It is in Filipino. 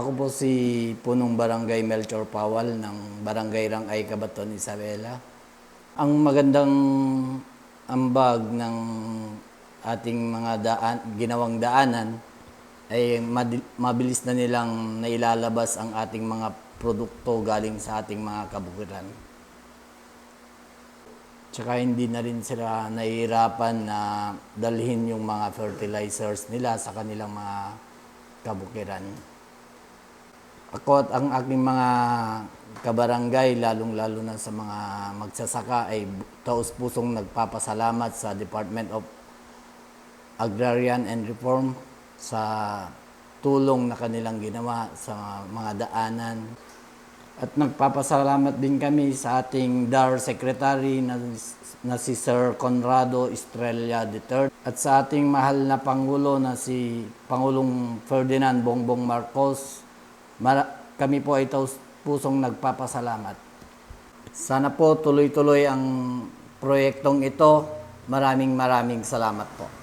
Ako po si Punong Barangay Melchor Pawal ng Barangay Rangay, Cabaton, Isabela. Ang magandang ambag ng ating mga daan, ginawang daanan ay mabilis na nilang nailalabas ang ating mga produkto galing sa ating mga kabukiran. Tsaka hindi na rin sila nahihirapan na dalhin yung mga fertilizers nila sa kanilang mga kabukiran. Ako ang aking mga kabarangay, lalong-lalo na sa mga magsasaka, ay taus-pusong nagpapasalamat sa Department of Agrarian and Reform sa tulong na kanilang ginawa sa mga daanan. At nagpapasalamat din kami sa ating DAR Secretary na, na si Sir Conrado Estrella III at sa ating mahal na Pangulo na si Pangulong Ferdinand Bongbong Marcos. Kami po ay taus pusong nagpapasalamat. Sana po tuloy-tuloy ang proyektong ito. Maraming maraming salamat po.